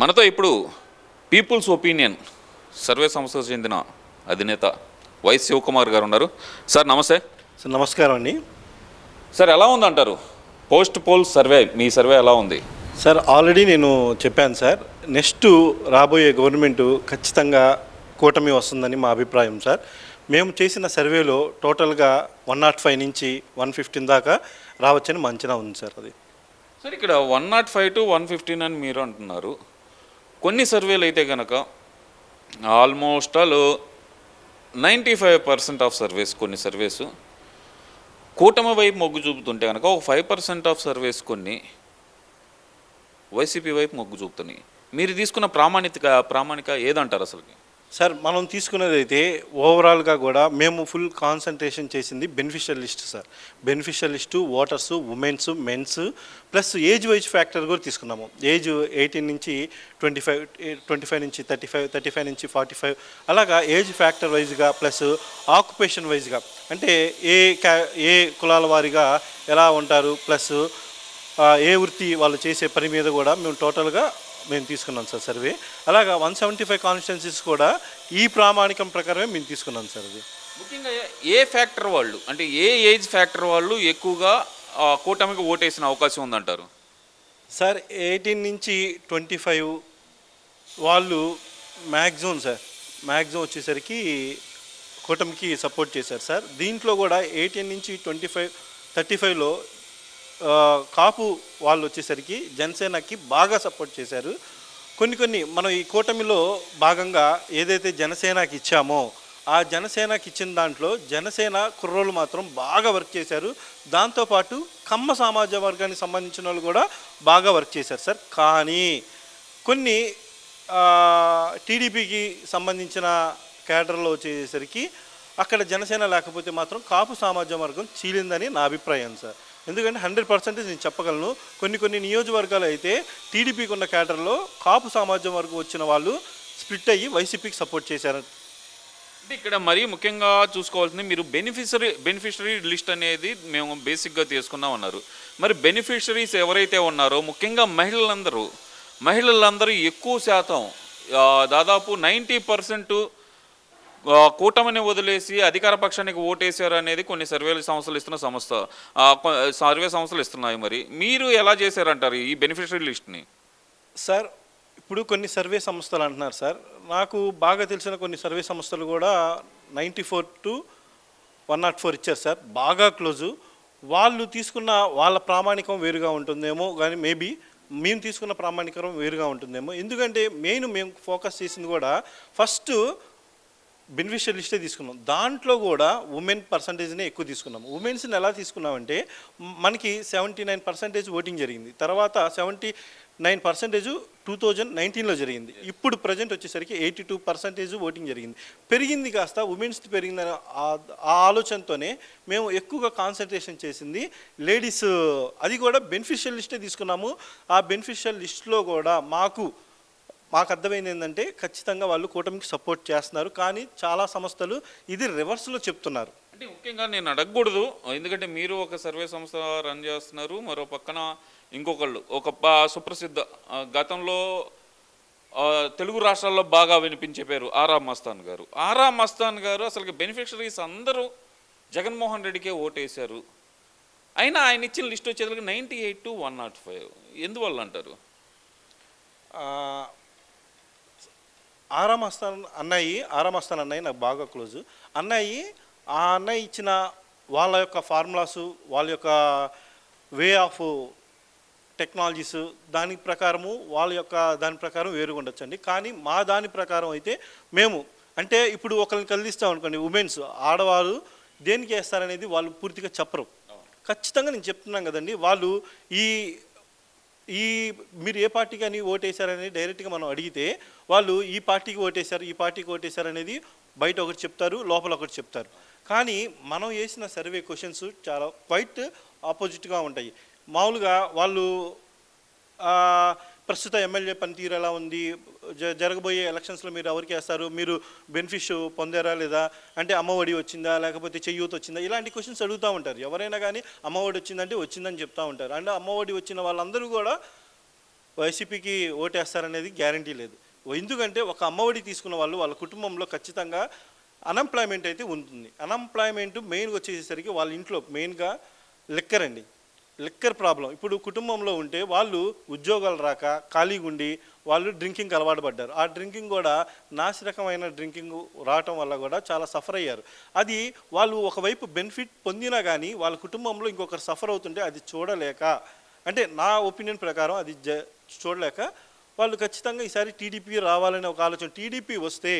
మనతో ఇప్పుడు peoples opinion survey సంస్థకు చెందిన అధినేత వై శివకుమార్ గారు ఉన్నారు. సార్ నమస్తే. సార్ నమస్కారం అండి. సార్ ఎలా ఉందంటారు? పోస్ట్ పోల్ సర్వే మీ సర్వే ఎలా ఉంది? సార్ ఆల్రెడీ నేను చెప్పాను సార్ నెక్స్ట్ రాబోయే గవర్నమెంట్ ఖచ్చితంగా కూటమి వస్తుందని మా అభిప్రాయం సార్. మేము చేసిన సర్వేలో టోటల్గా వన్ నాట్ ఫైవ్ నుంచి వన్ ఫిఫ్టీన్ దాకా రావచ్చని మా అంచనా ఉంది సార్ అది. సార్ ఇక్కడ one naught five to one fifteen అని మీరు అంటున్నారు. కొన్ని సర్వేలు అయితే కనుక almost all ninety five percent of surveys కొన్ని సర్వేస్ కూటమి వైపు మొగ్గు చూపుతుంటే కనుక ఒక ఫైవ్ పర్సెంట్ ఆఫ్ సర్వేస్ కొన్ని వైసీపీ వైపు మొగ్గు చూపుతున్నాయి. మీరు తీసుకున్న ప్రామాణిక ప్రామాణిక ఏదంటారు అసలుకి? సార్ మనం తీసుకునేది అయితే ఓవరాల్గా కూడా మేము ఫుల్ కాన్సన్ట్రేషన్ చేసింది beneficial list sir. Beneficial list voters womens mens plus age wise factor కూడా తీసుకున్నాము. ఏజ్ ఎయిటీన్ నుంచి ట్వంటీ ఫైవ్ ట్వంటీ ఫైవ్ నుంచి థర్టీ ఫైవ్ థర్టీ ఫైవ్ నుంచి ఫార్టీ ఫైవ్ అలాగా ఏజ్ ఫ్యాక్టర్ వైజ్గా ప్లస్ ఆక్యుపేషన్ వైజ్గా అంటే ఏ క్యా ఏ కులాల వారిగా ఎలా ఉంటారు ప్లస్ ఏ వృత్తి వాళ్ళు చేసే పని మీద కూడా మేము టోటల్గా మేము తీసుకున్నాం సార్ సర్వే. అలాగా వన్ సెవెంటీ ఫైవ్ కాన్స్టిట్యున్సీస్ కూడా ఈ ప్రామాణికం ప్రకారమే మేము తీసుకున్నాం సార్ అది. ముఖ్యంగా ఏ ఫ్యాక్టర్ వాళ్ళు అంటే ఏ ఏజ్ ఫ్యాక్టర్ వాళ్ళు ఎక్కువగా కూటమికి ఓటేసిన అవకాశం ఉందంటారు? సార్ ఎయిటీన్ నుంచి ట్వంటీ ఫైవ్ వాళ్ళు మ్యాక్సిమం సార్ మ్యాక్సిమం వచ్చేసరికి కూటమికి సపోర్ట్ చేశారు సార్. దీంట్లో కూడా ఎయిటీన్ నుంచి ట్వంటీ ఫైవ్ థర్టీ ఫైవ్లో కాపు వాళ్ళు వచ్చేసరికి జనసేనకి బాగా సపోర్ట్ చేశారు. కొన్ని కొన్ని మనం ఈ కూటమిలో భాగంగా ఏదైతే జనసేనకి ఇచ్చామో ఆ జనసేనకి ఇచ్చిన దాంట్లో జనసేన కుర్రోళ్ళు మాత్రం బాగా వర్క్ చేశారు. దాంతోపాటు కమ్మ సమాజ వర్గానికి సంబంధించిన వాళ్ళు కూడా బాగా వర్క్ చేశారు సార్. కానీ కొన్ని టీడీపీకి సంబంధించిన కేడర్లో వచ్చేసరికి అక్కడ జనసేన లేకపోతే మాత్రం కాపు సామాజిక వర్గం చీలిందని నా అభిప్రాయం సార్. ఎందుకంటే హండ్రెడ్ పర్సెంటేజ్ నేను చెప్పగలను. కొన్ని కొన్ని నియోజకవర్గాలు అయితే టీడీపీకి ఉన్న కేడర్లో కాపు సామాజిక వరకు వచ్చిన వాళ్ళు స్ప్లిట్ అయ్యి వైసీపీకి సపోర్ట్ చేశారు. అంటే ఇక్కడ మరీ ముఖ్యంగా చూసుకోవాల్సింది మీరు బెనిఫిషరీ బెనిఫిషరీ లిస్ట్ అనేది మేము బేసిక్గా తీసుకున్నాం అన్నారు. మరి బెనిఫిషరీస్ ఎవరైతే ఉన్నారో ముఖ్యంగా మహిళలందరూ మహిళలందరూ ఎక్కువ శాతం దాదాపు నైంటీ పర్సెంట్ కూటమిని వదిలేసి అధికార పక్షానికి ఓటేశారు అనేది కొన్ని సర్వేలు సంస్థలు ఇస్తున్న సంస్థ సర్వే సంస్థలు ఇస్తున్నాయి మరి. మీరు ఎలా చేశారంటారు ఈ బెనిఫిషరీ లిస్ట్ని సార్ ఇప్పుడు కొన్ని సర్వే సంస్థలు అంటున్నారు సార్. నాకు బాగా తెలిసిన కొన్ని సర్వే సంస్థలు కూడా ninety four to one naught four ఇచ్చారు సార్. బాగా క్లోజు. వాళ్ళు తీసుకున్న వాళ్ళ ప్రామాణికం వేరుగా ఉంటుందేమో కానీ మేబీ మేము తీసుకున్న ప్రామాణికం వేరుగా ఉంటుందేమో. ఎందుకంటే మెయిన్ మేము ఫోకస్ చేసింది కూడా ఫస్ట్ బెనిఫిషియల్ లిస్టే తీసుకున్నాం. దాంట్లో కూడా ఉమెన్ పర్సంటేజ్నే ఎక్కువ తీసుకున్నాం. ఉమెన్స్ని ఎలా తీసుకున్నామంటే మనకి సెవెంటీ నైన్ పర్సెంటేజ్ ఓటింగ్ జరిగింది. తర్వాత seventy nine percentage two thousand నైన్టీన్లో జరిగింది. ఇప్పుడు ప్రజెంట్ వచ్చేసరికి ఎయిటీ టూ పర్సెంటేజ్ ఓటింగ్ జరిగింది. పెరిగింది కాస్త ఉమెన్స్ పెరిగిందని ఆ ఆలోచనతోనే మేము ఎక్కువగా కాన్సన్ట్రేషన్ చేసింది లేడీస్ అది కూడా బెనిఫిషియల్ లిస్టే తీసుకున్నాము. ఆ బెనిఫిషియల్ లిస్ట్లో కూడా మాకు మాకు అర్థమైంది ఏంటంటే ఖచ్చితంగా వాళ్ళు కూటమికి సపోర్ట్ చేస్తున్నారు. కానీ చాలా సంస్థలు ఇది రివర్స్లో చెప్తున్నారు. అంటే ముఖ్యంగా నేను అడగకూడదు. ఎందుకంటే మీరు ఒక సర్వే సంస్థ రన్ చేస్తున్నారు. మరో పక్కన ఇంకొకళ్ళు. ఒక సుప్రసిద్ధ గతంలో తెలుగు రాష్ట్రాల్లో బాగా వినిపించే పేరు ఆరా మస్తాన్ గారు. ఆరా మస్తాన్ గారు అసలు బెనిఫిషరీస్ అందరూ జగన్మోహన్ రెడ్డికే ఓటేశారు. అయినా ఆయన ఇచ్చిన లిస్ట్ వచ్చేసరికి ninety eight to one naught five ఎందువల్ల అంటారు? ఆ, ఆరామ్ అస్తాన్ అన్నయ్యి ఆరామ్ అస్తాన్ అన్నయ్య నాకు బాగా క్లోజు. అన్నయ్యి ఆ అన్నయ్య ఇచ్చిన వాళ్ళ యొక్క ఫార్ములాసు వాళ్ళ యొక్క వే ఆఫ్ టెక్నాలజీస్ దాని ప్రకారము వాళ్ళ యొక్క దాని ప్రకారం వేరుగా ఉండొచ్చండి. కానీ మా దాని ప్రకారం అయితే మేము అంటే ఇప్పుడు ఒకరిని కలిస్తాం అనుకోండి ఉమెన్స్ ఆడవారు దేనికి వేస్తారనేది వాళ్ళు పూర్తిగా చెప్పరు. ఖచ్చితంగా నేను చెప్తున్నాను కదండి వాళ్ళు ఈ ఈ మీరు ఏ పార్టీకి అని ఓటేశారని డైరెక్ట్గా మనం అడిగితే వాళ్ళు ఈ పార్టీకి ఓటేశారు ఈ పార్టీకి ఓటేశారు అనేది బయట ఒకటి చెప్తారు లోపల ఒకటి చెప్తారు. కానీ మనం వేసిన సర్వే క్వశ్చన్స్ చాలా క్వైట్ ఆపోజిట్గా ఉంటాయి. మామూలుగా వాళ్ళు ప్రస్తుత ఎమ్మెల్యే పనితీరు ఎలా ఉంది? జ జరగబోయే ఎలక్షన్స్లో మీరు ఎవరికి వేస్తారు మీరు బెనిఫిష్ పొందారా లేదా? అంటే అమ్మఒడి వచ్చిందా? లేకపోతే చెయ్యూత వచ్చిందా? ఇలాంటి క్వశ్చన్స్ అడుగుతూ ఉంటారు. ఎవరైనా కానీ అమ్మఒడి వచ్చిందంటే వచ్చిందని చెప్తూ ఉంటారు. అంటే అమ్మఒడి వచ్చిన వాళ్ళందరూ కూడా వైసీపీకి ఓటేస్తారనేది గ్యారంటీ లేదు. ఎందుకంటే ఒక అమ్మఒడి తీసుకున్న వాళ్ళు వాళ్ళ కుటుంబంలో ఖచ్చితంగా అన్ఎంప్లాయ్మెంట్ అయితే ఉంటుంది. అన్ఎంప్లాయ్మెంట్ మెయిన్గా వచ్చేసరికి వాళ్ళ ఇంట్లో మెయిన్గా లిక్కర్ అండి లిక్కర్ ప్రాబ్లం. ఇప్పుడు కుటుంబంలో ఉంటే వాళ్ళు ఉద్యోగాలు రాక ఖాళీగా ఉండి వాళ్ళు డ్రింకింగ్ అలవాటు పడ్డారు. ఆ డ్రింకింగ్ కూడా నాసిరకమైన డ్రింకింగ్ రావటం వల్ల కూడా చాలా సఫర్ అయ్యారు. అది వాళ్ళు ఒకవైపు బెనిఫిట్ పొందినా కానీ వాళ్ళ కుటుంబంలో ఇంకొకరు సఫర్ అవుతుంటే అది చూడలేక అంటే నా ఒపీనియన్ ప్రకారం అది జ చూడలేక వాళ్ళు ఖచ్చితంగా ఈసారి టీడీపీ రావాలనే ఒక ఆలోచన. టీడీపీ వస్తే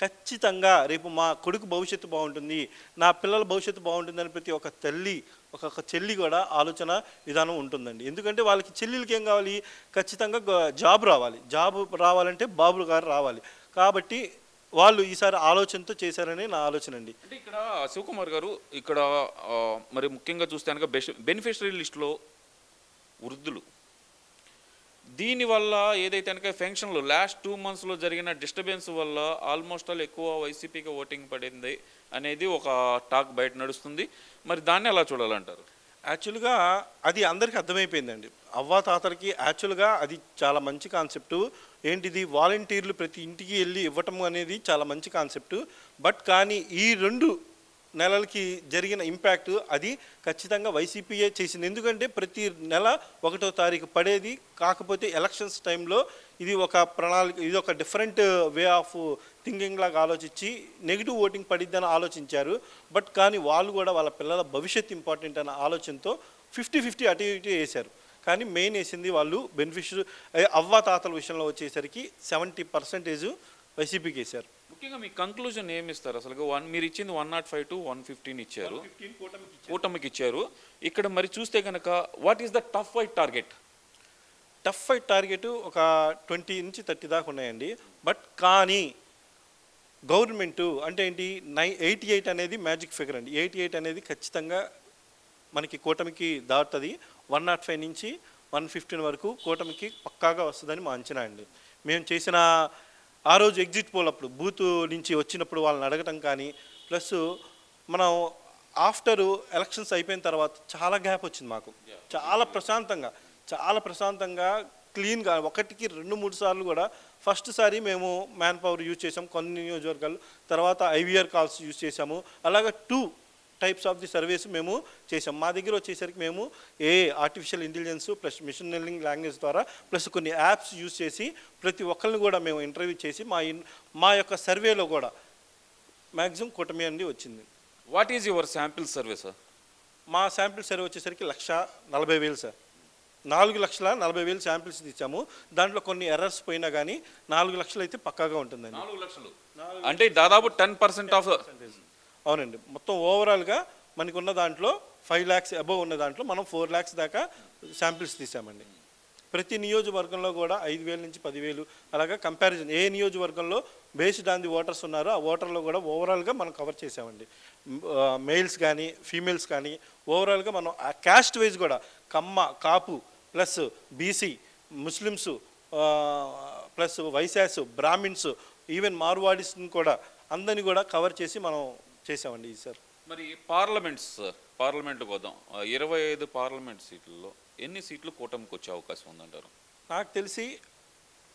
ఖచ్చితంగా రేపు మా కొడుకు భవిష్యత్తు బాగుంటుంది నా పిల్లల భవిష్యత్తు బాగుంటుందని ప్రతి ఒక్క తల్లి ఒక చెల్లి కూడా ఆలోచన విధానం ఉంటుందండి. ఎందుకంటే వాళ్ళకి చెల్లెలకి ఏం కావాలి? ఖచ్చితంగా జాబ్ రావాలి. జాబ్ రావాలంటే బాబులు గారు రావాలి. కాబట్టి వాళ్ళు ఈసారి ఆలోచనతో చేశారని నా ఆలోచన అండి. అంటే ఇక్కడ శివకుమార్ గారు ఇక్కడ మరి ముఖ్యంగా చూస్తే కనుక బెనిఫిషరీ లిస్టులో వృద్ధులు దీనివల్ల ఏదైతే కనుక ఫెన్షన్లు లాస్ట్ టూ మంత్స్లో జరిగిన డిస్టర్బెన్స్ వల్ల ఆల్మోస్ట్ ఆల్ ఎక్కువ వైసీపీకి ఓటింగ్ పడింది అనేది ఒక టాక్ బయట నడుస్తుంది. మరి దాన్ని ఎలా చూడాలంటారు? యాక్చువల్గా అది అందరికీ అర్థమైపోయిందండి. అవ్వా తాతలకి యాక్చువల్గా అది చాలా మంచి కాన్సెప్టు. ఏంటిది? వాలంటీర్లు ప్రతి ఇంటికి వెళ్ళి ఇవ్వటం అనేది చాలా మంచి కాన్సెప్టు. బట్ కానీ ఈ రెండు నెలలకి జరిగిన ఇంపాక్ట్ అది ఖచ్చితంగా వైసీపీయే చేసింది. ఎందుకంటే ప్రతి నెల ఒకటో తారీఖు పడేది. కాకపోతే ఎలక్షన్స్ టైంలో ఇది ఒక ప్రణాళిక ఇది ఒక డిఫరెంట్ వే ఆఫ్ థింకింగ్ లాగా ఆలోచించి నెగిటివ్ ఓటింగ్ పడిద్దని ఆలోచించారు. బట్ కానీ వాళ్ళు కూడా వాళ్ళ పిల్లల భవిష్యత్ ఇంపార్టెంట్ అనే ఆలోచనతో ఫిఫ్టీ ఫిఫ్టీ అటు ఇటు వేశారు. కానీ మెయిన్ వేసింది వాళ్ళు బెనిఫిషియరీ అవ్వ తాతల విషయంలో వచ్చేసరికి సెవెంటీ పర్సెంటేజ్ వైసీపీకి వేశారు. ముఖ్యంగా మీ కంక్లూజన్ ఏమి ఇస్తారు? అసలు వన్ మీరు ఇచ్చింది one naught five to one fifteen ఇచ్చారు. కూటమికి ఇచ్చారు. ఇక్కడ మరి చూస్తే కనుక what is the tough fight target tough fight target ఒక ట్వంటీ నుంచి థర్టీ దాకా ఉన్నాయండి. బట్ కానీ గవర్నమెంట్ అంటే ఏంటి? నై ఎయిటీ ఎయిట్ అనేది మ్యాజిక్ ఫిగర్ అండి. ఎయిటీ ఎయిట్ అనేది ఖచ్చితంగా మనకి కూటమికి దాటుతుంది. వన్ నాట్ ఫైవ్ నుంచి వన్ ఫిఫ్టీన్ వరకు కూటమికి పక్కాగా వస్తుందని మా అంచనా అండి. మేము చేసిన ఆ రోజు ఎగ్జిట్ పోల్ అప్పుడు బూత్ నుంచి వచ్చినప్పుడు వాళ్ళని అడగటం కానీ ప్లస్ మనం ఆఫ్టర్ ఎలక్షన్స్ అయిపోయిన తర్వాత చాలా గ్యాప్ వచ్చింది మాకు. చాలా ప్రశాంతంగా చాలా ప్రశాంతంగా క్లీన్గా ఒకటికి రెండు మూడు సార్లు కూడా ఫస్ట్ సారి మేము మ్యాన్ పవర్ యూజ్ చేసాం. కొన్ని నియోజకవర్గాలు తర్వాత ఐవీఆర్ కాల్స్ యూజ్ చేసాము. అలాగే two types of the service మేము చేసాం మా దగ్గర వచ్చేసరికి మేము a artificial intelligence plus machine learning language ద్వారా ప్లస్ కొన్ని యాప్స్ యూజ్ చేసి ప్రతి ఒక్కరిని కూడా మేము ఇంటర్వ్యూ చేసి మా మా యొక్క సర్వేలో కూడా మ్యాక్సిమం కూటమి అండి వచ్చింది. What is your sample service మా శాంపిల్ సర్వే వచ్చేసరికి లక్ష నలభై వేలు సార్ నాలుగు లక్షల నలభై వేలు శాంపిల్స్ తీసాము. దాంట్లో కొన్ని ఎర్రర్స్ పోయినా కానీ నాలుగు లక్షలు అయితే పక్కాగా ఉంటుందండి. నాలుగు లక్షలు. అంటే దాదాపు టెన్ పర్సెంట్ ఆఫ్ అవునండి. మొత్తం ఓవరాల్గా మనకున్న దాంట్లో ఫైవ్ ల్యాక్స్ అబవ్ ఉన్న దాంట్లో మనం ఫోర్ ల్యాక్స్ దాకా శాంపిల్స్ తీసామండి. ప్రతి నియోజకవర్గంలో కూడా ఐదు వేల నుంచి పదివేలు అలాగా కంపారిజన్ ఏ నియోజకవర్గంలో బేస్డ్ ఆన్ ది ఓటర్స్ ఉన్నారో ఆ ఓటర్లో కూడా ఓవరాల్గా మనం కవర్ చేసామండి. మెయిల్స్ కానీ ఫీమేల్స్ కానీ ఓవరాల్గా మనం ఆ క్యాస్ట్ వైజ్ కూడా Kamma Kapu plus BC Muslims plus Vaishyas Brahmins even మార్వాడీస్ని కూడా అందరినీ కూడా కవర్ చేసి మనం చేసామండి ఈసారి మరి పార్లమెంట్స్ పార్లమెంట్కి వద్దాం ఇరవై ఐదు పార్లమెంట్ సీట్లలో ఎన్ని సీట్లు కూటమికి వచ్చే అవకాశం ఉందంటారు? నాకు తెలిసి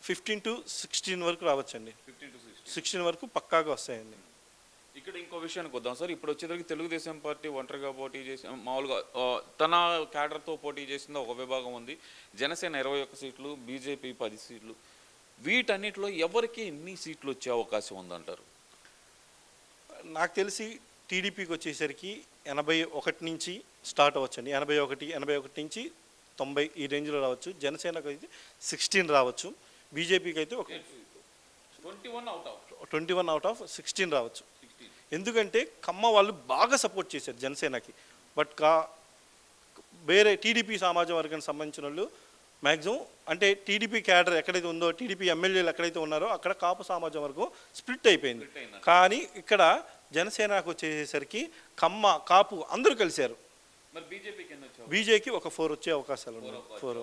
ఫిఫ్టీన్ టు సిక్స్టీన్ వరకు రావచ్చండి. ఫిఫ్టీన్ టు సిక్స్టీ సిక్స్టీన్ వరకు పక్కాగా వస్తాయండి. ఇక్కడ ఇంకో విషయానికి వద్దాం సార్. ఇప్పుడు వచ్చేసరికి తెలుగుదేశం పార్టీ ఒంటరిగా పోటీ చేసి మామూలుగా తన క్యాడర్తో పోటీ చేసింది ఒక విభాగం ఉంది. జనసేన ఇరవై ఒక్క సీట్లు బీజేపీ పది సీట్లు. వీటన్నిటిలో ఎవరికి ఎన్ని సీట్లు వచ్చే అవకాశం ఉందంటారు? నాకు తెలిసి టీడీపీకి వచ్చేసరికి ఎనభై ఒకటి నుంచి స్టార్ట్ అవ్వచ్చండి. ఎనభై ఒకటి ఎనభై ఒకటి నుంచి తొంభై ఈ రేంజ్లో రావచ్చు. జనసేనకు అయితే సిక్స్టీన్ రావచ్చు. బీజేపీకి అయితే ఒక twenty one out of sixteen రావచ్చు. ఎందుకంటే కమ్మ వాళ్ళు బాగా సపోర్ట్ చేశారు జనసేనకి. బట్ కా వేరే టీడీపీ సమాజ వర్గానికి సంబంధించిన వాళ్ళు మ్యాక్సిమం అంటే టీడీపీ క్యాడర్ ఎక్కడైతే ఉందో టీడీపీ ఎమ్మెల్యేలు ఎక్కడైతే ఉన్నారో అక్కడ కాపు సమాజం వర్గం స్ప్లిట్ అయిపోయింది. కానీ ఇక్కడ జనసేనకు వచ్చేసరికి కమ్మ కాపు అందరూ కలిశారు. మరి బీజేపీకి ఒక ఫోర్ వచ్చే అవకాశాలు ఉన్నాయి. ఫోర్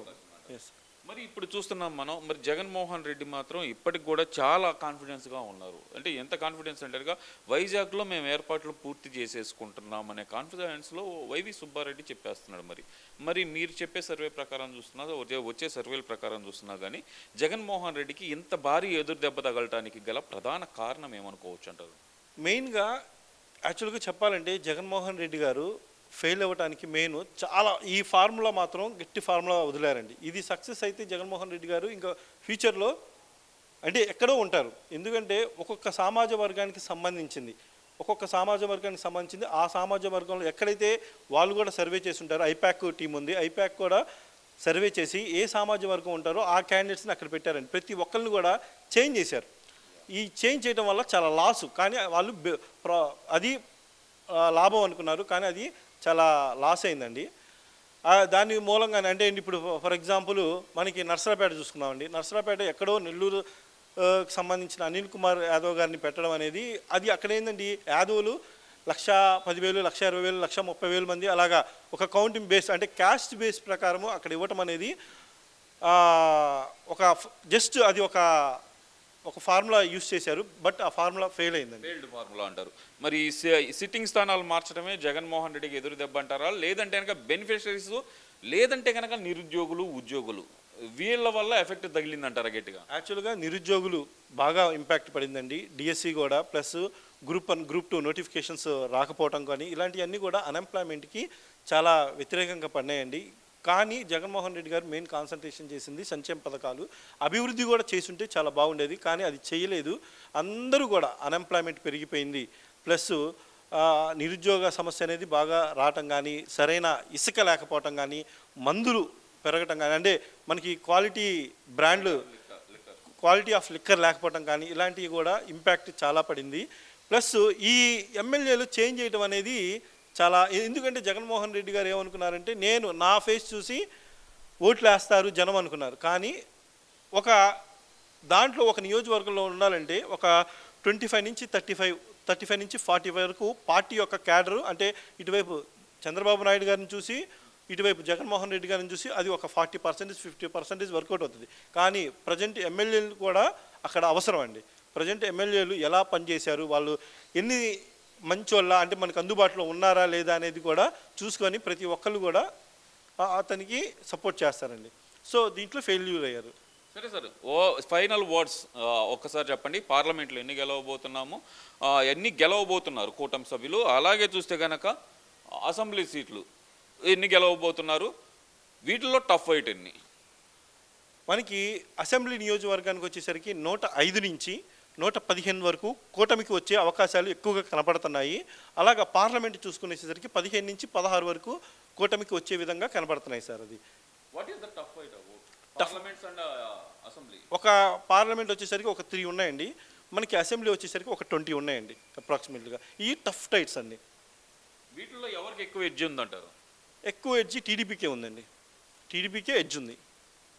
ఎస్ మరి ఇప్పుడు చూస్తున్నాం మనం మరి జగన్మోహన్ రెడ్డి మాత్రం ఇప్పటికి కూడా చాలా కాన్ఫిడెన్స్గా ఉన్నారు. అంటే ఎంత కాన్ఫిడెన్స్ అంటారుగా వైజాగ్లో మేము ఏర్పాట్లు పూర్తి చేసేసుకుంటున్నాం అనే కాన్ఫిడెన్స్లో వైవి సుబ్బారెడ్డి చెప్పేస్తున్నాడు మరి. మరి మీరు చెప్పే సర్వే ప్రకారం చూస్తున్నా వచ్చే వచ్చే సర్వేల ప్రకారం చూస్తున్నా కానీ జగన్మోహన్ రెడ్డికి ఇంత భారీ ఎదురు దెబ్బ తగలటానికి గల ప్రధాన కారణం ఏమనుకోవచ్చు అంటారు? మెయిన్గా యాక్చువల్గా చెప్పాలంటే జగన్మోహన్ రెడ్డి గారు ఫెయిల్ అవ్వడానికి మెయిన్ చాలా ఈ ఫార్ములా మాత్రం గట్టి ఫార్ములా వదిలారండి. ఇది సక్సెస్ అయితే జగన్మోహన్ రెడ్డి గారు ఇంకా ఫ్యూచర్లో అంటే ఎక్కడో ఉంటారు. ఎందుకంటే ఒక్కొక్క సమాజ వర్గానికి సంబంధించింది. ఒక్కొక్క సమాజ వర్గానికి సంబంధించింది. ఆ సమాజ వర్గంలో ఎక్కడైతే వాళ్ళు కూడా సర్వే చేసి ఉంటారో ఐపాక్ టీం ఉంది. ఐపాక్ కూడా సర్వే చేసి ఏ సమాజ వర్గం ఉంటారో ఆ క్యాండిడేట్స్ని అక్కడ పెట్టారండి. ప్రతి ఒక్కరిని కూడా చేంజ్ చేశారు. ఈ చేంజ్ చేయడం వల్ల చాలా లాసు కానీ వాళ్ళు అది లాభం అనుకున్నారు. కానీ అది చాలా లాస్ అయిందండి. దాని మూలంగానే అంటే ఇప్పుడు ఫర్ ఎగ్జాంపుల్ మనకి నర్సరాపేట చూసుకున్నామండి నర్సరాపేట ఎక్కడో నెల్లూరు సంబంధించిన అనిల్ కుమార్ యాదవ్ గారిని పెట్టడం అనేది అది అక్కడ ఏంటండి యాదవులు లక్ష పదివేలు లక్ష ఇరవై వేలు లక్ష ముప్పై వేలు మంది అలాగా ఒక కౌంటింగ్ బేస్ అంటే క్యాస్ట్ బేస్ ప్రకారము అక్కడ ఇవ్వటం అనేది ఒక జస్ట్ అది ఒక ఒక ఫార్ములా యూస్ చేశారు బట్ ఆ ఫార్ములా ఫెయిల్ అయిందండి. ఫెయిల్డ్ ఫార్ములా అంటారు. మరి ఈ సి- సిట్టింగ్ స్థానాలు మార్చడమే జగన్మోహన్ రెడ్డికి ఎదురు దెబ్బ అంటారా? లేదంటే కనుక బెనిఫిషరీస్ లేదంటే కనుక నిరుద్యోగులు ఉద్యోగులు వీళ్ళ వల్ల ఎఫెక్ట్ తగిలిందంటారా గట్టిగా? యాక్చువల్గా నిరుద్యోగులు బాగా ఇంపాక్ట్ పడిందండి. డిఎస్సి కూడా plus group one group two notifications రాకపోవడం కానీ ఇలాంటివన్నీ కూడా అన్ఎంప్లాయ్మెంట్కి చాలా వ్యతిరేకంగా పడినాయండి. కానీ జగన్మోహన్ రెడ్డి గారు మెయిన్ కాన్సన్ట్రేషన్ చేసింది సంక్షేమ పథకాలు. అభివృద్ధి కూడా చేసుంటే చాలా బాగుండేది కానీ అది చేయలేదు. అందరూ కూడా అన్ఎంప్లాయ్మెంట్ పెరిగిపోయింది. ప్లస్ నిరుద్యోగ సమస్య అనేది బాగా రావటం కానీ సరైన ఇసుక లేకపోవటం కానీ మందులు పెరగటం కానీ అంటే మనకి క్వాలిటీ బ్రాండ్లు క్వాలిటీ ఆఫ్ లిక్కర్ లేకపోవటం కానీ ఇలాంటివి కూడా ఇంపాక్ట్ చాలా పడింది. ప్లస్ ఈ ఎమ్మెల్యేలు చేంజ్ చేయడం అనేది చాలా ఎందుకంటే జగన్మోహన్ రెడ్డి గారు ఏమనుకున్నారంటే నేను నా ఫేస్ చూసి ఓట్లు వేస్తారు జనం అనుకున్నారు. కానీ ఒక దాంట్లో ఒక నియోజకవర్గంలో ఉండాలంటే ఒక ట్వంటీ ఫైవ్ నుంచి థర్టీ ఫైవ్ థర్టీ ఫైవ్ నుంచి ఫార్టీ ఫైవ్ వరకు పార్టీ యొక్క క్యాడరు అంటే ఇటువైపు చంద్రబాబు నాయుడు గారిని చూసి ఇటువైపు జగన్మోహన్ రెడ్డి గారిని చూసి అది ఒక forty percentage fifty percentage work out అవుతుంది. కానీ ప్రజెంట్ ఎమ్మెల్యేలు కూడా అక్కడ అవసరం అండి ప్రజెంట్ ఎమ్మెల్యేలు ఎలా పనిచేశారు వాళ్ళు ఎన్ని మంచోళ్ళ అంటే మనకు అందుబాటులో ఉన్నారా లేదా అనేది కూడా చూసుకొని ప్రతి ఒక్కళ్ళు కూడా అతనికి సపోర్ట్ చేస్తారండి. సో దీంట్లో ఫెయిల్యూర్ అయ్యారు. సరే సార్ ఓ ఫైనల్ వర్డ్స్ ఒక్కసారి చెప్పండి. పార్లమెంట్లో ఎన్ని గెలవబోతున్నాము? ఎన్ని గెలవబోతున్నారు కూటమి సభ్యులు? అలాగే చూస్తే గనక అసెంబ్లీ సీట్లు ఎన్ని గెలవబోతున్నారు? వీటిల్లో టఫ్ ఫైట్ ఎన్ని? మనకి అసెంబ్లీ నియోజకవర్గానికి వచ్చేసరికి నూట ఐదు నుంచి నూట పదిహేను వరకు కూటమికి వచ్చే అవకాశాలు ఎక్కువగా కనపడుతున్నాయి అలాగా పార్లమెంట్ చూసుకునేసరికి పదిహేను నుంచి పదహారు వరకు కూటమికి వచ్చే విధంగా కనపడుతున్నాయి సార్ అది. What is the tough fight parliaments and assembly ఒక పార్లమెంట్ వచ్చేసరికి ఒక త్రీ ఉన్నాయండి. మనకి అసెంబ్లీ వచ్చేసరికి ఒక ట్వంటీ ఉన్నాయండి అప్రాక్సిమేట్గా ఈ టఫ్ టైట్స్ అండి వీటిల్లో ఎవరికి ఎక్కువ ఎడ్జ్ ఉందంటారు? ఎక్కువ ఎడ్జి టీడీపీకే ఉందండి. టీడీపీకే ఎడ్జ్ ఉంది.